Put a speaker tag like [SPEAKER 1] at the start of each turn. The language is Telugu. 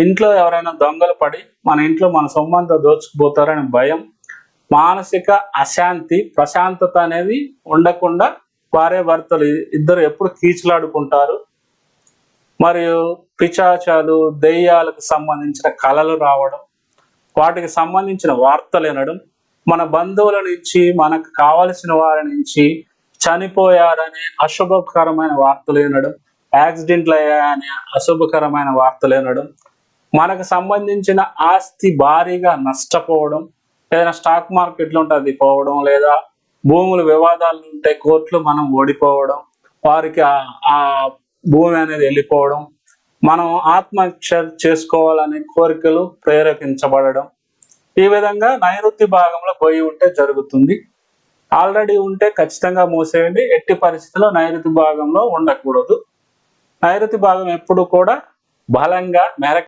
[SPEAKER 1] ఇంట్లో ఎవరైనా దొంగలు పడి మన ఇంట్లో మన సొమ్మంతా దోచుకుపోతారని భయం మానసిక అశాంతి ప్రశాంతత అనేది ఉండకుండా భార్య భర్తలు ఇద్దరు ఎప్పుడు కీచులాడుకుంటారు. మరియు పిచాచాలు దెయ్యాలకు సంబంధించిన కళలు రావడం వాటికి సంబంధించిన వార్తలు వినడం మన బంధువుల నుంచి మనకు కావలసిన వారి నుంచి చనిపోయారనే అశుభకరమైన వార్తలు వినడం యాక్సిడెంట్లు అయ్యాయనే అశుభకరమైన వార్తలు వినడం మనకు సంబంధించిన ఆస్తి భారీగా నష్టపోవడం ఏదైనా స్టాక్ మార్కెట్లో ఉంటే అది పోవడం లేదా భూములు వివాదాలు ఉంటే కోర్టులు మనం ఓడిపోవడం వారికి ఆ భూమి అనేది వెళ్ళిపోవడం మనం ఆత్మహత్య చేసుకోవాలనే కోరికలు ప్రేరేపించబడడం ఈ విధంగా నైరుతి భాగంలో పోయి ఉంటే జరుగుతుంది. ఆల్రెడీ ఉంటే ఖచ్చితంగా మూసేయండి. ఎట్టి పరిస్థితుల్లో నైరుతి భాగంలో ఉండకూడదు. నైరుతి భాగం ఎప్పుడు కూడా బలంగా మెరక